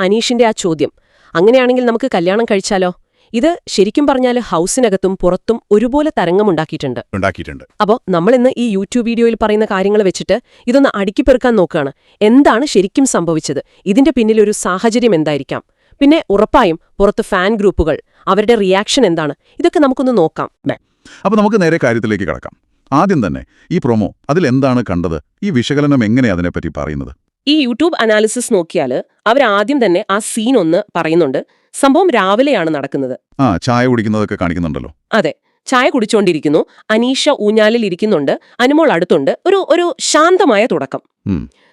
അനീഷിന്റെ ആ ചോദ്യം. അങ്ങനെയാണെങ്കിൽ നമുക്ക് കല്യാണം കഴിച്ചാലോ? ഇത് ശരിക്കും പറഞ്ഞാൽ ഹൗസിനകത്തും പുറത്തും ഒരുപോലെ തരംഗമുണ്ടാക്കിയിട്ടുണ്ട്. ഉണ്ടാക്കിയിട്ടുണ്ട്. അപ്പോൾ നമ്മളിന്ന് ഈ യൂട്യൂബ് വീഡിയോയിൽ പറയുന്ന കാര്യങ്ങൾ വെച്ചിട്ട് ഇതൊന്ന് അടുക്കിപ്പെറുക്കാൻ നോക്കുകയാണ്. എന്താണ് ശരിക്കും സംഭവിച്ചത്? ഇതിന്റെ പിന്നിൽ ഒരു സാഹചര്യം എന്തായിരിക്കാം? പിന്നെ ഉറപ്പായും പുറത്ത് ഫാൻ ഗ്രൂപ്പുകൾ അവരുടെ റിയാക്ഷൻ എന്താണ്? ഇതൊക്കെ നമുക്കൊന്ന് നോക്കാം. അപ്പൊ നമുക്ക് നേരെ കാര്യത്തിലേക്ക് കടക്കാം. ആദ്യം തന്നെ ഈ പ്രൊമോ അതിലെന്താണ് കണ്ടത്? ഈ വിശകലനം എങ്ങനെ അതിനെപ്പറ്റി പറയുന്നത്? ഈ യൂട്യൂബ് അനാലിസിസ് നോക്കിയാൽ ആദ്യം തന്നെ ആ സീൻ ഒന്ന് പറയുന്നുണ്ട്. സംഭവം രാവിലെയാണ് നടക്കുന്നത്. ആ ചായ കുടിക്കുന്നതൊക്കെ കാണിക്കുന്നുണ്ടല്ലോ. അതെ. ചായ കുടിച്ചുകൊണ്ടിരിക്കുന്നു അനീഷ ഊഞ്ഞാലിൽ ഇരിക്കുന്നുണ്ട്. അനുമോൾ അടുത്തുണ്ട്. ഒരു ഒരു ശാന്തമായ തുടക്കം.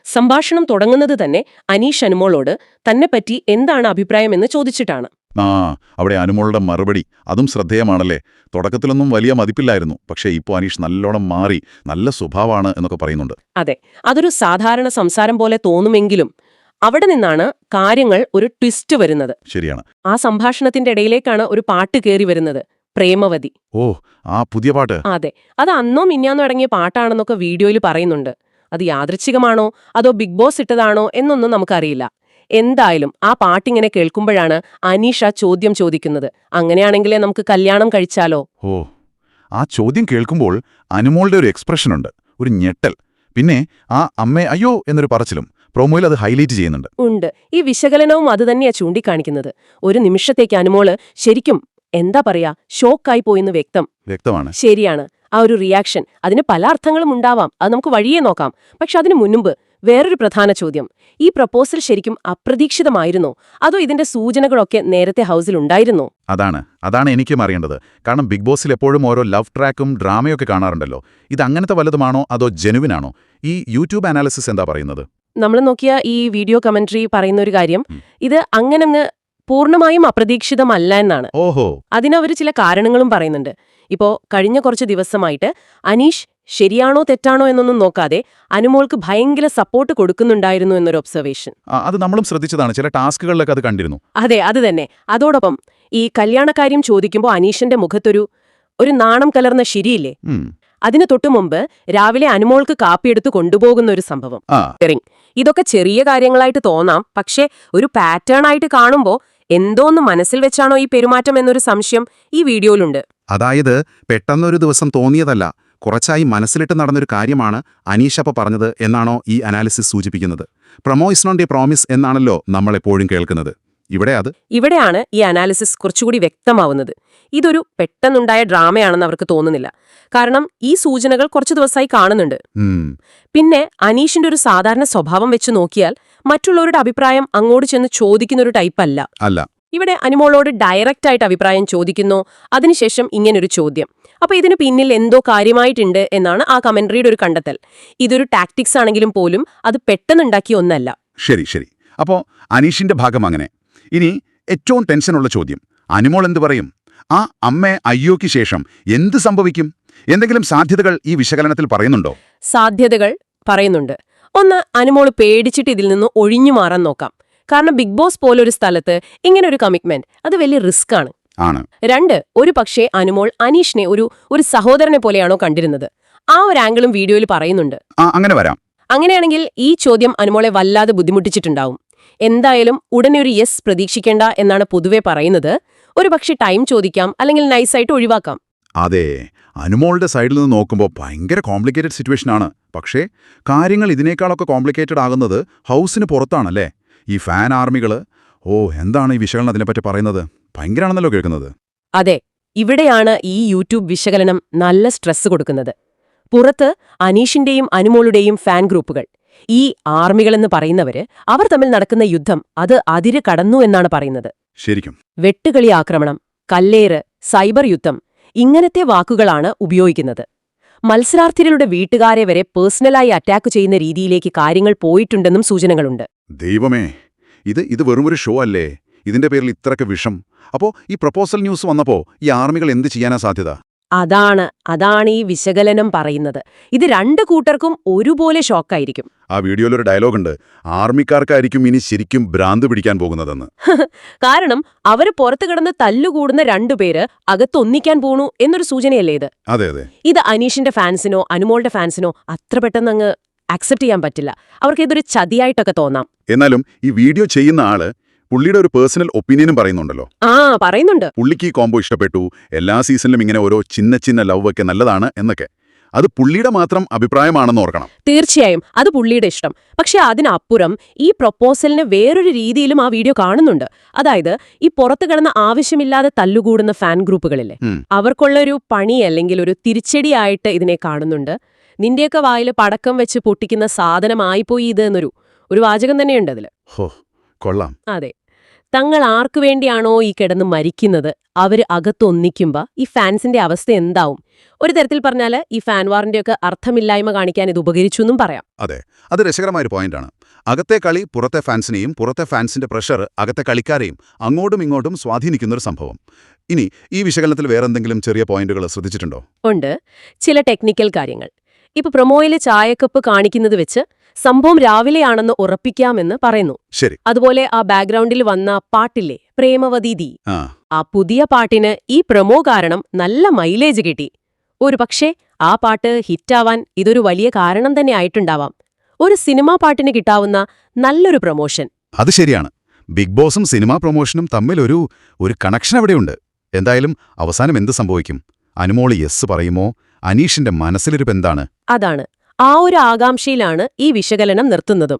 സംഭാഷണം തുടങ്ങുന്നത് തന്നെ അനീഷ് അനുമോളോട് തന്നെപ്പറ്റി എന്താണ് അഭിപ്രായം? എന്ന് ചോദിച്ചിട്ടാണ്. ആ അവിടെ അനുമോളുടെ മറുപടി. അതും ശ്രദ്ധേയമാണല്ലേ? തുടക്കത്തിലൊന്നും വലിയ മതിപ്പില്ലായിരുന്നു. പക്ഷേ ഇപ്പോൾ അനീഷ് നല്ലോണം മാറി നല്ല സ്വഭാവമാണ് എന്നൊക്കെ പറയുന്നുണ്ട്. അതെ അതൊരു സാധാരണ സംസാരം പോലെ തോന്നുമെങ്കിലും അവിടെ നിന്നാണ് കാര്യങ്ങൾ ഒരു ട്വിസ്റ്റ് വരുന്നത്. ശരിയാണ്. ആ സംഭാഷണത്തിന്റെ ഇടയിലേക്കാണ് ഒരു പാട്ട് കയറി വരുന്നത് പ്രേമവതി. ഓ ആ പുതിയ പാട്ട്? അതെ അത് അന്നോ മിന്നാന്നോ അടങ്ങിയ പാട്ടാണെന്നൊക്കെ വീഡിയോയിൽ പറയുന്നുണ്ട്. അത് യാദൃച്ഛികമാണോ അതോ ബിഗ് ബോസ് ഇട്ടതാണോ എന്നൊന്നും നമുക്കറിയില്ല. എന്തായാലും ആ പാട്ടിങ്ങനെ കേൾക്കുമ്പോഴാണ് അനീഷ ചോദ്യം ചോദിക്കുന്നത്. അങ്ങനെയാണെങ്കിലേ നമുക്ക് കല്യാണം കഴിച്ചാലോ? ഓ ആ ചോദ്യം കേൾക്കുമ്പോൾ അനുമോളുടെ ഒരു എക്സ്പ്രഷൻ ഉണ്ട് ഒരു ഞെട്ടൽ. പിന്നെ ആ അമ്മേ അയ്യോ എന്നൊരു പറച്ചിലും പ്രൊമോയിൽ അത് ഹൈലൈറ്റ് ചെയ്യുന്നുണ്ട്. ഉണ്ട്. ഈ വിശകലനവും അതുതന്നെയാ ചൂണ്ടിക്കാണിക്കുന്നത്. ഒരു നിമിഷത്തേക്ക് അനുമോൾ ശരിക്കും എന്താ പറയാ ഷോക്കായി പോയെന്ന് വ്യക്തം. വ്യക്തമാണ്. ശരിയാണ്. ആ ഒരു റിയാക്ഷൻ അതിന് പല അർത്ഥങ്ങളും ഉണ്ടാവാം. അത് നമുക്ക് വഴിയേ നോക്കാം. പക്ഷെ അതിനു മുൻപ് വേറൊരു പ്രധാന ചോദ്യം. ഈ പ്രപ്പോസൽ ശരിക്കും അപ്രതീക്ഷിതമായിരുന്നോ? അതോ ഇതിന്റെ സൂചനകളൊക്കെ നേരത്തെ ഹൗസിൽ ഉണ്ടായിരുന്നോ? അതാണ്. അതാണ് എനിക്കും അറിയേണ്ടത്. കാരണം ബിഗ് ബോസിൽ എപ്പോഴും ഓരോ ലവ് ട്രാക്കും ഡ്രാമയൊക്കെ കാണാറുണ്ടല്ലോ. ഇത് അങ്ങനത്തെ വല്ലതുമാണോ അതോ ജെനുവിനാണോ ഈ യൂട്യൂബ് അനാലിസിസ് എന്താ പറയുന്നത്? നമ്മൾ നോക്കിയ ഈ വീഡിയോ കമന്ററി പറയുന്ന ഒരു കാര്യം ഇത് അങ്ങനെ പൂർണമായും അപ്രതീക്ഷിതമല്ല എന്നാണ്. ഓഹോ. അതിനവർ ചില കാരണങ്ങളും പറയുന്നുണ്ട്. ഇപ്പോ കഴിഞ്ഞ കുറച്ച് ദിവസമായിട്ട് അനീഷ് ശരിയാണോ തെറ്റാണോ എന്നൊന്നും നോക്കാതെ അനുമോൾക്ക് ഭയങ്കര സപ്പോർട്ട് കൊടുക്കുന്നുണ്ടായിരുന്നു എന്നൊരു ഒബ്സർവേഷൻ അത് നമ്മളും ശ്രദ്ധിച്ചതാണ്. ചില ടാസ്കുകളിലൊക്കെ അത് കണ്ടിരുന്നു. അതെ അത് തന്നെ. അതോടൊപ്പം ഈ കല്യാണക്കാര്യം ചോദിക്കുമ്പോൾ അനീഷിന്റെ മുഖത്തൊരു ഒരു നാണം കലർന്ന ശരിയില്ലേ. അതിനു തൊട്ടുമുമ്പ് രാവിലെ അനുമോൾക്ക് കാപ്പിയെടുത്ത് കൊണ്ടുപോകുന്ന ഒരു സംഭവം. ഇതൊക്കെ ചെറിയ കാര്യങ്ങളായിട്ട് തോന്നാം. പക്ഷേ ഒരു പാറ്റേൺ ആയിട്ട് കാണുമ്പോൾ എന്തോന്ന് മനസ്സിൽ വെച്ചാണോ ഈ പെരുമാറ്റം എന്നൊരു സംശയം ഈ വീഡിയോയിലുണ്ട്. അതായത് പെട്ടെന്നൊരു ദിവസം തോന്നിയതല്ല. കുറച്ചായി മനസ്സിലിട്ട് നടന്നൊരു കാര്യമാണ് അനീഷപ്പ പറഞ്ഞത് എന്നാണോ ഈ അനാലിസിസ് സൂചിപ്പിക്കുന്നത്. Promo is not a promise എന്നാണല്ലോ നമ്മൾ എപ്പോഴും കേൾക്കുന്നത്. ഇവിടെ അത് ഇവിടെയാണ് ഈ അനാലിസിസ് കുറച്ചുകൂടി വ്യക്തമാവുന്നത്. ഇതൊരു പെട്ടെന്നുണ്ടായ ഡ്രാമയാണെന്ന് അവർക്ക് തോന്നുന്നില്ല. കാരണം ഈ സൂചനകൾ കുറച്ചു ദിവസമായി കാണുന്നുണ്ട്. പിന്നെ അനീഷിന്റെ ഒരു സാധാരണ സ്വഭാവം വെച്ച് നോക്കിയാൽ മറ്റുള്ളവരുടെ അഭിപ്രായം അങ്ങോട്ട് ചെന്ന് ചോദിക്കുന്ന ഒരു ടൈപ്പ് അല്ല. അല്ല ഇവിടെ അനുമോളോട് ഡയറക്റ്റ് ആയിട്ട് അഭിപ്രായം ചോദിക്കുന്നു. അതിനുശേഷം ഇങ്ങനൊരു ചോദ്യം. അപ്പൊ ഇതിന് പിന്നിൽ എന്തോ കാര്യമായിട്ടുണ്ട് എന്നാണ് ആ കമന്ററിയുടെ ഒരു കണ്ടെത്തൽ. ഇതൊരു ടാക്ടിക്സ് ആണെങ്കിലും പോലും അത് പെട്ടെന്നുണ്ടാക്കിയ ഒന്നല്ല. ശരി ശരി. അപ്പോ അനീഷിന്റെ ഭാഗം അങ്ങനെ. ഇനി ഏറ്റവും ടെൻഷനുള്ള ചോദ്യം. അനുമോൾ എന്ത് പറയും? ആ അമ്മ അയ്യോയ്ക്ക് ശേഷം എന്ത് സംഭവിക്കും? എന്തെങ്കിലും സാധ്യതകൾ ഈ വിശകലനത്തിൽ പറയുന്നുണ്ടോ? സാധ്യതകൾ പറയുന്നുണ്ട്. ഒന്ന് അനുമോൾ പേടിച്ചിട്ട് ഇതിൽ നിന്ന് ഒഴിഞ്ഞു മാറാൻ നോക്കാം. കാരണം ബിഗ് ബോസ് പോലൊരു സ്ഥലത്ത് ഇങ്ങനൊരു ഒരു കമ്മിറ്റ്മെന്റ് അത് വലിയ റിസ്ക് ആണ്. ആണ്. രണ്ട് ഒരു പക്ഷേ അനുമോൾ അനീഷിനെ ഒരു ഒരു സഹോദരനെ പോലെയാണോ കണ്ടിരുന്നത്? ആ ഒരു ആംഗിളും വീഡിയോയിൽ പറയുന്നുണ്ട്. അങ്ങനെ വരാം. അങ്ങനെയാണെങ്കിൽ ഈ ചോദ്യം അനുമോളെ വല്ലാതെ ബുദ്ധിമുട്ടിച്ചിട്ടുണ്ടാവും. എന്തായാലും ഉടനെ ഒരു യെസ് പ്രതീക്ഷിക്കേണ്ട എന്നാണ് പൊതുവെ പറയുന്നത്. ഒരു പക്ഷേ ടൈം ചോദിക്കാം അല്ലെങ്കിൽ നൈസായിട്ട് ഒഴിവാക്കാം. അതെ അനുമോളുടെ സൈഡിൽ നിന്ന് നോക്കുമ്പോൾ ഭയങ്കര കോംപ്ലിക്കേറ്റഡ് സിറ്റുവേഷൻ ആണ്. പക്ഷേ കാര്യങ്ങൾ ഇതിനേക്കാളൊക്കെ കോംപ്ലിക്കേറ്റഡ് ആകുന്നത് ഹൗസിന് പുറത്താണല്ലേ? ഈ ഫാൻ ആർമികൾ ഓ എന്താണ് ഈ വിശകലനം അതിനെപ്പറ്റി പറയുന്നത്? ഭയങ്കരാണെന്നല്ലോ കേൾക്കുന്നത്. അതെ ഇവിടെയാണ് ഈ യൂട്യൂബ് വിശകലനം നല്ല സ്ട്രെസ് കൊടുക്കുന്നത്. പുറത്ത് അനീഷിന്റെയും അനുമോളുടെയും ഫാൻ ഗ്രൂപ്പുകൾ. ഈ ആർമികളെന്ന് പറയുന്നവര് അവർ തമ്മിൽ നടക്കുന്ന യുദ്ധം അത് അതിര് കടന്നു എന്നാണ് പറയുന്നത്. ശരിക്കും. വെട്ടുകളി ആക്രമണം കല്ലേറ് സൈബർ യുദ്ധം ഇങ്ങനത്തെ വാക്കുകളാണ് ഉപയോഗിക്കുന്നത്. മത്സരാർത്ഥികളുടെ വീട്ടുകാരെ വരെ പേഴ്സണലായി അറ്റാക്ക് ചെയ്യുന്ന രീതിയിലേക്ക് കാര്യങ്ങൾ പോയിട്ടുണ്ടെന്നും സൂചനകളുണ്ട്. ദൈവമേ ഇത് ഇത് വെറുമൊരു ഷോ അല്ലേ? ഇതിന്റെ പേരിൽ ഇത്രയ്ക്ക് വിഷം. അപ്പോ ഈ പ്രപ്പോസൽ ന്യൂസ് വന്നപ്പോ ഈ ആർമികൾ എന്ത് ചെയ്യാനാ സാധ്യത? അതാണ് അതാണ് ഈ വിശകലനം പറയുന്നത്. ഇത് രണ്ട് കൂട്ടർക്കും ഒരുപോലെ ഷോക്കായിരിക്കും. ആ വീഡിയോയിൽ ഒരു ഡയലോഗ് ഉണ്ട് ആർമിക്കാർക്കായിരിക്കും ഇനി ശരിക്കും ഭ്രാന്ത് പിടിക്കാൻ പോകുന്നതെന്ന്. കാരണം അവർ പുറത്തു കിടന്ന് തല്ലുകൂടുന്ന രണ്ടുപേര് അകത്തൊന്നിക്കാൻ പോണു എന്നൊരു സൂചനയല്ലേ ഇത്? അതെ അതെ. ഇത് അനീഷിന്റെ ഫാൻസിനോ അനുമോളുടെ ഫാൻസിനോ അത്ര പെട്ടെന്ന് അങ്ങ് അക്സെപ്റ്റ് ചെയ്യാൻ പറ്റില്ല. അവർക്ക് ഇതൊരു ചതിയായിട്ടൊക്കെ തോന്നാം. എന്നാലും ഈ വീഡിയോ ചെയ്യുന്ന ആൾ പുള്ളിയുടെ ഒരു പേഴ്സണൽ ഒപ്പീനിയനും പറയുന്നുണ്ടല്ലോ. ആ പറയുന്നുണ്ട്. പുള്ളിക്ക് ഈ കോംബോ ഇഷ്ടപ്പെട്ടു. എല്ലാ സീസണിലും ഇങ്ങനെ ഓരോ ചിന്ന ചിന്ന ലവ് ഒക്കെ നല്ലതാണ് എന്നൊക്കെ. അത് പുള്ളിയുടെ മാത്രം അഭിപ്രായമാണെന്ന് ഓർക്കണം. തീർച്ചയായും. അത് പുള്ളിയുടെ ഇഷ്ടം. പക്ഷെ അതിനപ്പുറം ഈ പ്രൊപ്പോസലിന് വേറൊരു രീതിയിലും ആ വീഡിയോ കാണുന്നുണ്ട്. അതായത് ഈ പുറത്തു കിടന്ന ആവശ്യമില്ലാതെ തല്ലുകൂടുന്ന ഫാൻ ഗ്രൂപ്പുകളില്ലേ അവർക്കുള്ള ഒരു പണി അല്ലെങ്കിൽ ഒരു തിരിച്ചടിയായിട്ട് ഇതിനെ കാണുന്നുണ്ട്. നിന്റെയൊക്കെ വായിൽ പടക്കം വെച്ച് പൊട്ടിക്കുന്ന സാധനമായിപ്പോയി ഇത് എന്നൊരു ഒരു വാചകം തന്നെയുണ്ട് അതിൽ കൊള്ളാം. അതെ. തങ്ങൾ ആർക്കു വേണ്ടിയാണോ ഈ കിടന്ന് മരിക്കുന്നത്? അവർ അകത്തൊന്നിക്കുമ്പോ ഈ ഫാൻസിന്റെ അവസ്ഥ എന്താവും? ഒരു തരത്തിൽ പറഞ്ഞാൽ ഈ ഫാൻ വാറിന്റെയൊക്കെ അർത്ഥമില്ലായ്മ കാണിക്കാൻ ഇത് ഉപകരിച്ചു എന്നും പറയാം. അതെ. അത് രസകരമായ ഒരു പോയിന്റാണ്. അകത്തെ കളി പുറത്തെ ഫാൻസിനെയും പുറത്തെ ഫാൻസിന്റെ പ്രഷർ അകത്തെ കളിക്കാരെയും അങ്ങോട്ടും ഇങ്ങോട്ടും സ്വാധീനിക്കുന്ന ഒരു സംഭവം. ഇനി ഈ വിശകലനത്തിൽ വേറെന്തെങ്കിലും ചെറിയ പോയിന്റുകൾ ശ്രദ്ധിച്ചിട്ടുണ്ടോ? ഉണ്ട്. ചില ടെക്നിക്കൽ കാര്യങ്ങൾ. ഇപ്പൊ പ്രൊമോയിലെ ചായക്കപ്പ് കാണിക്കുന്നത് വെച്ച് സംഭവം രാവിലെയാണെന്ന് ഉറപ്പിക്കാമെന്ന് പറയുന്നു. ശരി. അതുപോലെ ആ ബാക്ക്ഗ്രൗണ്ടിൽ വന്ന പാട്ടില്ലേ പ്രേമവതീതി ആ. പുതിയ പാട്ടിന് ഈ പ്രൊമോ കാരണം നല്ല മൈലേജ് കിട്ടി. ഒരു പക്ഷേ ആ പാട്ട് ഹിറ്റാവാൻ ഇതൊരു വലിയ കാരണം തന്നെ ആയിട്ടുണ്ടാവാം. ഒരു സിനിമാ പാട്ടിന് കിട്ടാവുന്ന നല്ലൊരു പ്രൊമോഷൻ. അത് ശരിയാണ്. ബിഗ് ബോസും സിനിമാ പ്രൊമോഷനും തമ്മിൽ ഒരു ഒരു കണക്ഷൻ അവിടെയുണ്ട്. എന്തായാലും അവസാനം എന്ത് സംഭവിക്കും? അനുമോൾ യെസ് പറയുമോ? അനീഷിന്റെ മനസ്സിലൊരു എന്താണ്? അതാണ്. ആ ഒരു ആകാംക്ഷയിലാണ് ഈ വിശകലനം നിർത്തുന്നതും.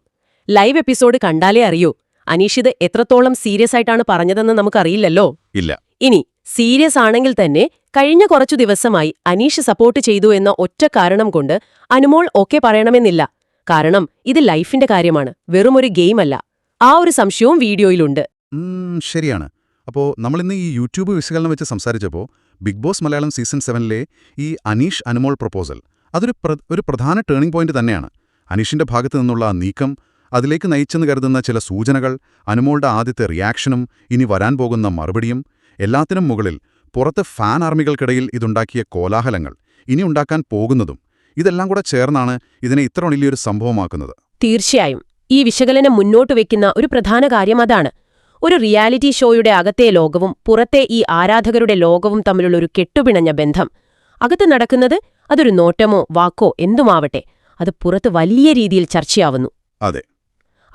ലൈവ് എപ്പിസോഡ് കണ്ടാലേ അറിയൂ. അനീഷ് ഇത് എത്രത്തോളം സീരിയസ് ആയിട്ടാണ് പറഞ്ഞതെന്ന് നമുക്കറിയില്ലല്ലോ. ഇല്ല. ഇനി സീരിയസ് ആണെങ്കിൽ തന്നെ കഴിഞ്ഞ കുറച്ചു ദിവസമായി അനീഷ് സപ്പോർട്ട് ചെയ്തു എന്ന ഒറ്റ കാരണം കൊണ്ട് അനുമോൾ ഓക്കെ പറയണമെന്നില്ല. കാരണം ഇത് ലൈഫിന്റെ കാര്യമാണ്. വെറുമൊരു ഗെയിമല്ല. ആ ഒരു സംശയവും വീഡിയോയിലുണ്ട്. ശരിയാണ് ശരിയാണ്. അപ്പോൾ നമ്മളിന്ന് ഈ യൂട്യൂബ് വിശകലനം വെച്ച് സംസാരിച്ചപ്പോൾ ബിഗ് ബോസ് മലയാളം സീസൺ സെവനിലെ ഈ അനീഷ് അനുമോൾ പ്രപ്പോസൽ അതൊരു ഒരു പ്രധാന ടേണിംഗ് പോയിന്റ് തന്നെയാണ്. അനീഷിന്റെ ഭാഗത്തു നിന്നുള്ള നീക്കം അതിലേക്ക് നയിച്ചെന്ന് കരുതുന്ന ചില സൂചനകൾ അനുമോളുടെ ആദ്യത്തെ റിയാക്ഷനും ഇനി വരാൻ പോകുന്ന മറുപടിയും എല്ലാത്തിനും മുകളിൽ പുറത്ത് ഫാൻ ആർമികൾക്കിടയിൽ ഇതുണ്ടാക്കിയ കോലാഹലങ്ങൾ ഇനി ഉണ്ടാക്കാൻ പോകുന്നതും ഇതെല്ലാം കൂടെ ചേർന്നാണ് ഇതിനെ ഇത്ര വലിയൊരു സംഭവമാക്കുന്നത്. തീർച്ചയായും. ഈ വിശകലനം മുന്നോട്ട് വെക്കുന്ന ഒരു പ്രധാന കാര്യം അതാണ്. ഒരു റിയാലിറ്റി ഷോയുടെ അകത്തെ ലോകവും പുറത്തെ ഈ ആരാധകരുടെ ലോകവും തമ്മിലുള്ള ഒരു കെട്ടുപിണഞ്ഞ ബന്ധം. അകത്ത് നടക്കുന്നത് അതൊരു നോട്ടമോ വാക്കോ എന്തുമാവട്ടെ അത് പുറത്ത് വലിയ രീതിയിൽ ചർച്ചയാവുന്നു. അതെ.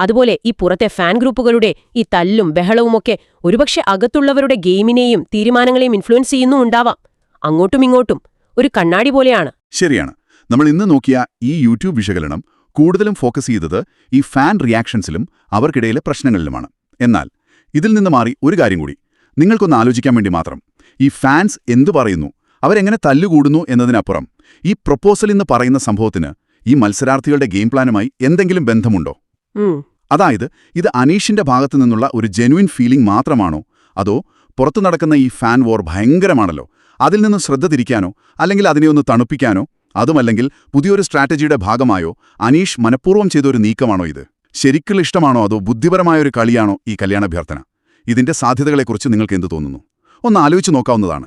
അതുപോലെ ഈ പുറത്തെ ഫാൻ ഗ്രൂപ്പുകളുടെ ഈ തല്ലും ബഹളവുമൊക്കെ ഒരുപക്ഷെ അകത്തുള്ളവരുടെ ഗെയിമിനെയും തീരുമാനങ്ങളെയും ഇൻഫ്ലുവൻസ് ചെയ്യുന്നുണ്ടാവാം അങ്ങോട്ടും ഇങ്ങോട്ടും ഒരു കണ്ണാടി പോലെയാണ്. ശരിയാണ്. നമ്മൾ ഇന്ന് നോക്കിയ ഈ യൂട്യൂബ് വിശകലനം കൂടുതലും ഫോക്കസ് ചെയ്തത് ഈ ഫാൻ റിയാക്ഷൻസിലും അവർക്കിടയിലെ പ്രശ്നങ്ങളിലുമാണ്. എന്നാൽ ഇതിൽ നിന്ന് മാറി ഒരു കാര്യം കൂടി. നിങ്ങൾക്കൊന്ന് ആലോചിക്കാൻ വേണ്ടി മാത്രം. ഈ ഫാൻസ് എന്തു പറയുന്നു? അവരെങ്ങനെ തല്ലുകൂടുന്നു എന്നതിനപ്പുറം ഈ പ്രൊപ്പോസൽ എന്ന് പറയുന്ന സംഭവത്തിന് ഈ മത്സരാർത്ഥികളുടെ ഗെയിം പ്ലാനുമായി എന്തെങ്കിലും ബന്ധമുണ്ടോ? അതായത് ഇത് അനീഷിന്റെ ഭാഗത്തു നിന്നുള്ള ഒരു ജെനുവിൻ ഫീലിംഗ് മാത്രമാണോ? അതോ പുറത്തു നടക്കുന്ന ഈ ഫാൻ വോർ ഭയങ്കരമാണല്ലോ? അതിൽ നിന്ന് ശ്രദ്ധ തിരിക്കാനോ അല്ലെങ്കിൽ അതിനെ ഒന്ന് തണുപ്പിക്കാനോ? അതുമല്ലെങ്കിൽ പുതിയൊരു സ്ട്രാറ്റജിയുടെ ഭാഗമായോ അനീഷ് മനഃപൂർവം ചെയ്തൊരു നീക്കമാണോ ഇത്? ശരിക്കുള്ള ഇഷ്ടമാണോ അതോ ബുദ്ധിപരമായ ഒരു കളിയാണോ ഈ കല്യാണാഭ്യർത്ഥന? ഇതിന്റെ സാധ്യതകളെക്കുറിച്ച് നിങ്ങൾക്ക് എന്തു തോന്നുന്നു? ഒന്ന് ആലോചിച്ച് നോക്കാവുന്നതാണ്.